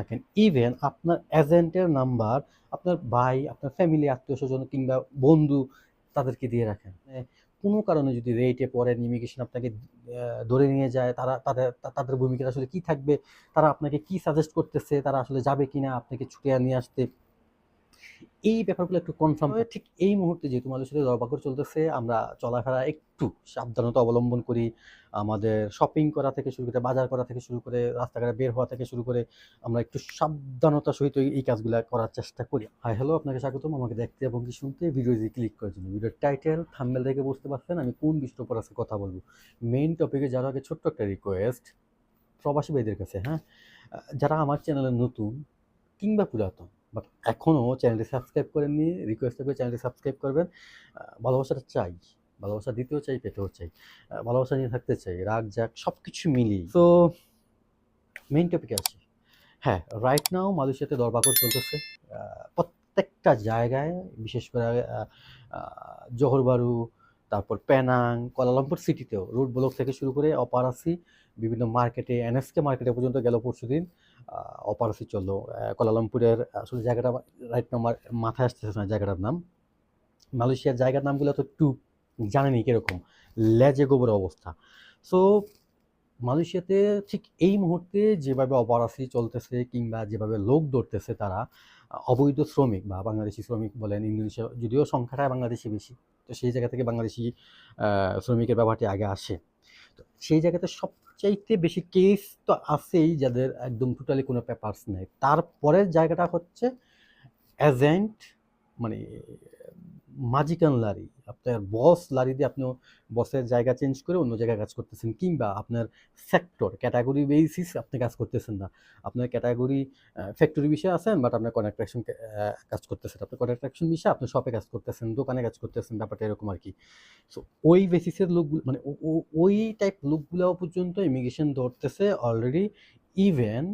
থাকেন। ইভেন আপনার এজেন্টের নাম্বার আপনার ভাই, আপনার ফ্যামিলি আত্মীয় স্বজন কিংবা বন্ধু তাদেরকে দিয়ে রাখেন। কোনো কারণে যদি রেটে পরে ইমিগ্রেশন আপনাকে ধরে নিয়ে যায়, তারা, তাদের তাদের ভূমিকা আসলে কী থাকবে, তারা আপনাকে কি সাজেস্ট করতেছে, তারা আসলে যাবে কিনা, আপনাকে ছুটে নিয়ে আসতে এই ব্যাপারগুলো একটু কনফার্ম ঠিক এই মুহূর্তে যেহেতু মানুষের সাথে দরবাকর চলতেছে আমরা চলাফেরা একটু সাবধানতা অবলম্বন করি। আমাদের শপিং করা থেকে শুরু করে বাজার করা থেকে শুরু করে রাস্তাঘাটে বের হওয়া থেকে শুরু করে আমরা একটু সাবধানতার সহিত এই- কাজগুলো করার চেষ্টা করি। হাই হ্যালো আপনাকে স্বাগতম। আমাকে দেখতে এবং কি শুনতে ভিডিওতে ক্লিক করার জন্য। ভিডিওর টাইটেল থাম্বেল থেকে বুঝতে পারছেন আমি কোন বিষয়ের উপর আজকে কথা বলব। মেইন টপিকে যারা আগে ছোট্ট একটা রিকোয়েস্ট প্রবাসী ভাইদের কাছে হ্যাঁ? যারা আমার চ্যানেলে নতুন কিংবা পুরাতন বাট এখনও চ্যানেলটি সাবস্ক্রাইব করেননি রিকোয়েস্ট থাকবে চ্যানেলটি সাবস্ক্রাইব করবেন। ভালোবাসাটা চাই। ভালোবাসা দিতেও চাই, পেতেও চাই। ভালোবাসা নিয়ে থাকতে চাই, রাগ জাগ সব কিছু মিলিয়ে তো মেইন টপিকে আসি হ্যাঁ রাইট নাও মালয়েশিয়াতে দরবাকর চলতেছে। প্রত্যেকটা জায়গায়, বিশেষ করে জোহরবারু তারপর প্যানাং কোয়ালালামপুর সিটিতেও রুট ব্লক থেকে শুরু করে অপারাসি বিভিন্ন মার্কেটে এনএসকে মার্কেটে পর্যন্ত গেল পরশু দিন অপারাসি চলল। আহ, কোয়ালালামপুরের আসলে জায়গাটা রাইট নাম্বার মাথায় আসতেছে না জায়গাটার নাম। মালয়েশিয়ার জায়গার নামগুলো তো একটু জানেনি কীরকম। লেজে গোবর অবস্থা। সো মালয়েশিয়াতে ঠিক এই মুহূর্তে যেভাবে অপারাসি চলতেছে কিংবা যেভাবে লোক ধরতেছে তারা অবৈধ শ্রমিক বা বাংলাদেশি শ্রমিক বলেন ইন্দোনেশিয়া যদিও সংখ্যাটা বাংলাদেশি বেশি তো সেই জায়গা থেকে বাংলাদেশি শ্রমিকের ব্যাপারটি আগে আসে। সেই জায়গাতে সবচাইতে বেশি কেস তো আছেই যাদের একদম টোটালি কোনো পেপারস নেই। তারপরের জায়গাটা হচ্ছে এজেন্ট মানে মাজিকান লারি আপনার বস লারি দিয়ে আপনি বসের জায়গা চেঞ্জ করে অন্য জায়গায় কাজ করতেছেন কিংবা আপনার সেক্টর ক্যাটাগরি বেসিস আপনি কাজ করতেছেন না। আপনার ক্যাটাগরি ফ্যাক্টরি বিষয়ে আছেন বাট আপনার কন্ট্রাকশন কাজ করতেছেন। আপনার কন্ট্রাকশন বিষয়ে আপনি শপে কাজ করতেছেন, দোকানে কাজ করতেছেন, ব্যাপারটা এরকম আর কি। সো ওই বেসিসের লোকগুলো মানে ওই টাইপ লোকগুলো পর্যন্ত ইমিগ্রেশন ধরতেছে অলরেডি ইভেন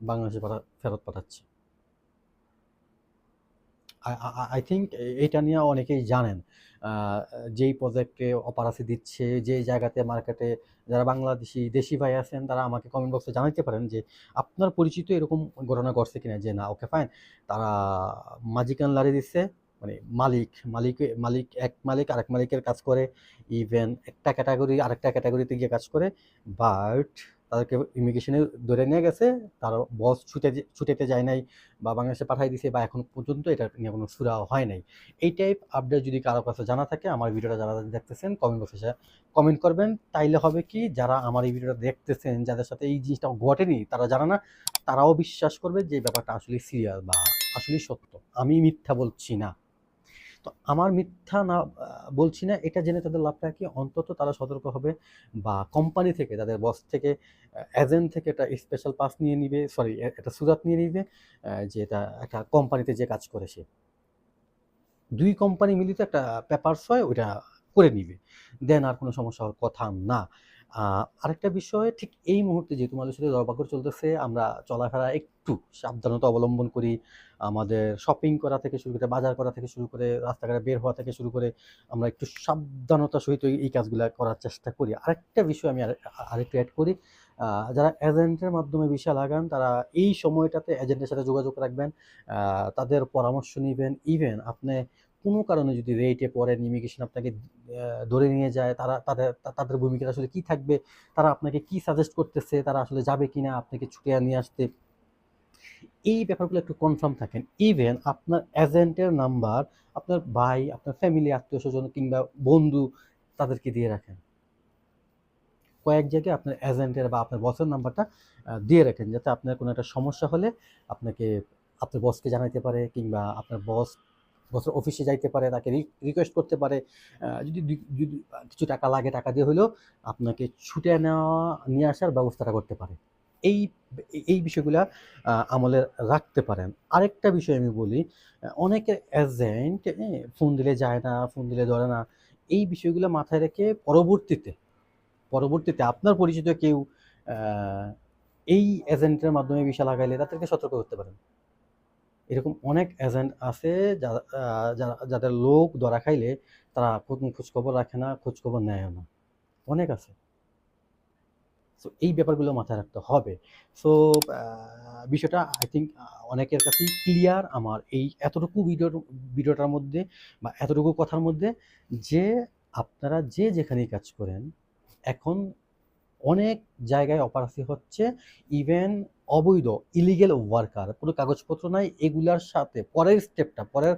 বাংলাদেশে ফেরত পাঠাচ্ছে। আই থিঙ্ক এটা নিয়ে অনেকেই জানেন। যেই প্রজেক্টে অপারাসি দিচ্ছে যে জায়গাতে মার্কেটে যারা বাংলাদেশি, দেশি ভাই আছেন, তারা আমাকে কমেন্ট বক্সে জানাতে পারেন যে, আপনার পরিচিত এরকম ঘটনা ঘটছে কিনা? যে না ওকে ফাইন তারা মাজিকান লারি দিচ্ছে মানে মালিক মালিক মালিক, এক মালিক আরেক মালিকের কাজ করে ইভেন একটা ক্যাটাগরি আরেকটা ক্যাটাগরিতে গিয়ে কাজ করে বাট তাদেরকে ইমিগ্রেশনে ধরে নিয়ে গেছে। তার বস ছুটে ছুটেতে যায় নাই বা বাংলাদেশে পাঠাই দিছে বা এখন পর্যন্ত এটা নিয়ে কোনো সুরাও হয় নাই। এই টাইপ আপডেট যদি কারও কাছে জানা থাকে, আমার ভিডিওটা যারা দেখতেছেন কমেন্ট বক্সে কমেন্ট করবেন। তাইলে হবে কি, যারা আমার এই ভিডিওটা দেখতেছেন, যাদের সাথে এই জিনিসটা ঘটেনি, তারা জানা না, তারাও বিশ্বাস করবে যে ব্যাপারটা আসলে সিরিয়াস বা আসলে সত্য। আমি মিথ্যা বলছি না। তো আমার মিথ্যা না বলছি না, এটা জেনে তাদের লাভটা কি? অন্তত তারা সতর্ক হবে বা কোম্পানি থেকে, তাদের বস থেকে এজেন্ট থেকে একটা স্পেশাল পাস নিয়ে নিবে সরি একটা সুরাত নিয়ে নিবে যে এটা একটা কোম্পানিতে যে কাজ করে সে। দুই কোম্পানি মিলিত একটা পেপারস হয়, ওইটা করে নিবে। দেন আর কোনো সমস্যা হওয়ার কথা না। আরেকটা বিষয়, ঠিক এই মুহূর্তে যেহেতু মালয়েশিয়াতে দরবাকর চলতেছে, আমরা চলাফেরা একটু সাবধানতা অবলম্বন করি। আমাদের শপিং করা থেকে শুরু করে, বাজার করা থেকে শুরু করে, রাস্তাঘাটে বের হওয়া থেকে শুরু করে, আমরা একটু সাবধানতার সহিত এই- কাজগুলো করার চেষ্টা করি। আরেকটা বিষয় আমি আরে- আরেকটু অ্যাড করি যারা এজেন্টের মাধ্যমে ভিসা লাগান, তারা এই সময়টাতে এজেন্টের সাথে যোগাযোগ রাখবেন তাদের পরামর্শ নেবেন। ইভেন আপনি কোনো কারণে যদি রেটে পড়েন ইমিগ্রেশন আপনাকে ধরে নিয়ে যায়, তারা, তাদের তাদের ভূমিকা আসলে কি থাকবে, তারা আপনাকে কি সাজেস্ট করতেছে, তারা আসলে যাবে কি না আপনাকে ছুটে নিয়ে আসতে। এই ব্যাপারগুলো একটু কনফার্ম থাকেন। ইভেন আপনার এজেন্টের নাম্বার আপনার ভাই, আপনার ফ্যামিলি আত্মীয় স্বজন কিংবা বন্ধু তাদেরকে দিয়ে রাখেন। কয়েক জায়গায় আপনার এজেন্টের বা আপনার বসের নাম্বারটা দিয়ে রাখেন, যাতে আপনার কোনো একটা সমস্যা হলে আপনাকে, আপনার বসকে জানাইতে পারে কিংবা আপনার বস বসের অফিসে যাইতে পারে, তাকে রিকোয়েস্ট করতে পারে যদি যদি কিছু টাকা লাগে, টাকা দিয়ে হলেও আপনাকে ছুটে নেওয়া, নিয়ে আসার ব্যবস্থাটা করতে পারে। এই এই বিষয়গুলো আমলে রাখতে পারেন। আরেকটা বিষয় আমি বলি অনেকে এজেন্ট ফোন দিলে যায় না ফোন দিলে ধরে না, এই বিষয়গুলো মাথায় রেখে পরবর্তীতে পরবর্তীতে আপনার পরিচিত কেউ এই এজেন্টের মাধ্যমে ভিসা লাগাইলে তাদেরকে সতর্ক করতে পারেন। এরকম অনেক এজেন্ট আছে যাদের লোক ধরা খাইলে তারা খোঁজখবর রাখে না, খোঁজখবর নেয় না। অনেক আছে। সো এই ব্যাপারগুলো মাথায় রাখতে হবে। সো বিষয়টা আই থিঙ্ক অনেকের কাছেই ক্লিয়ার আমার এই এতটুকু ভিডিও ভিডিওটার মধ্যে বা এতটুকু কথার মধ্যে যে আপনারা যে যেখানেই কাজ করেন, এখন অনেক জায়গায় অপারেসি হচ্ছে ইভেন অবৈধ ইলিগেল ওয়ার্কার কোনো কাগজপত্র নাই, এগুলার সাথে, পরের স্টেপটা পরের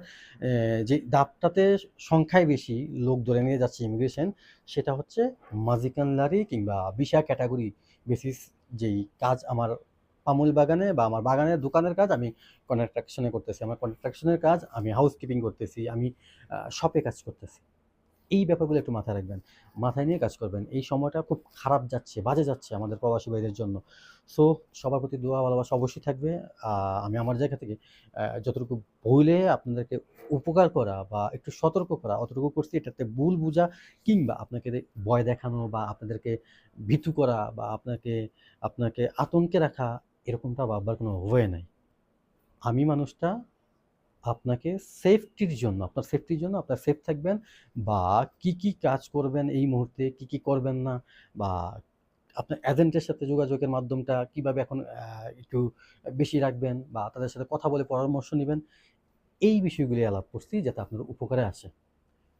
যে দাপটাতে সংখ্যায় বেশি লোক ধরে নিয়ে যাচ্ছে ইমিগ্রেশন সেটা হচ্ছে মাজিকানলারি কিংবা বিশা ক্যাটাগরি বেসিস যেই কাজ আমার পামুল বাগানে বা আমার বাগানের দোকানের কাজ আমি কন্ট্রাকশনে করতেছি, আমার কন্ট্রাকশনের কাজ আমি হাউস কিপিং করতেছি, আমি শপে কাজ করতেছি। এই ব্যাপারগুলো একটু মাথায় রাখবেন। মাথায় নিয়ে কাজ করবেন। এই সময়টা খুব খারাপ যাচ্ছে, বাজে যাচ্ছে আমাদের প্রবাসী ভাইদের জন্য। সো সবার প্রতি দোয়া, ভালোবাসা অবশ্যই থাকবে। আমি আমার জায়গা থেকে যতটুকু ভুলে আপনাদেরকে উপকার করা বা একটু সতর্ক করা, অতটুকু করছি, এটাতে ভুল বোঝা কিংবা আপনাকে ভয় দেখানো বা আপনাদেরকে ভীতু করা বা আপনাকে আপনাকে আতঙ্কে রাখা, এরকমটা ভাববার কোনো ওয়ে নাই। আমি মানুষটা আপনাকে সেফটির জন্য, আপনার সেফটির জন্য আপনার সেফ থাকবেন বা কি কি কাজ করবেন এই মুহূর্তে, কি কি করবেন না বা আপনার এজেন্টের সাথে যোগাযোগের মাধ্যমটা কীভাবে এখন একটু বেশি রাখবেন বা তাদের সাথে কথা বলে পরামর্শ নেবেন, এই বিষয়গুলি আলাপ করছি যাতে আপনার উপকারে আসে।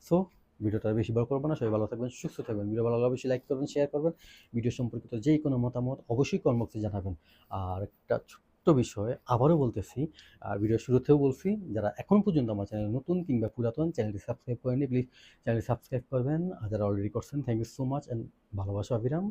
সো ভিডিওটা বেশি বড় করব না, সবাই ভালো থাকবেন, সুস্থ থাকবেন, ভিডিও ভালো লাগলে অবশ্যই লাইক করবেন শেয়ার করবেন, ভিডিও সম্পর্কিত যেই কোনো মতামত অবশ্যই কর্মক্সে জানাবেন। আর একটা ছোট্ট বিষয়, আবারও বলতেছি, আর ভিডিও শুরুতেও বলছি, যারা এখন পর্যন্ত আমার চ্যানেল নতুন কিংবা পুরাতন, চ্যানেলটি সাবস্ক্রাইব করেনি প্লিজ চ্যানেলটি সাবস্ক্রাইব করবেন। আর যারা অলরেডি করছেন thank you so much and ভালোবাসা, অবিরাম।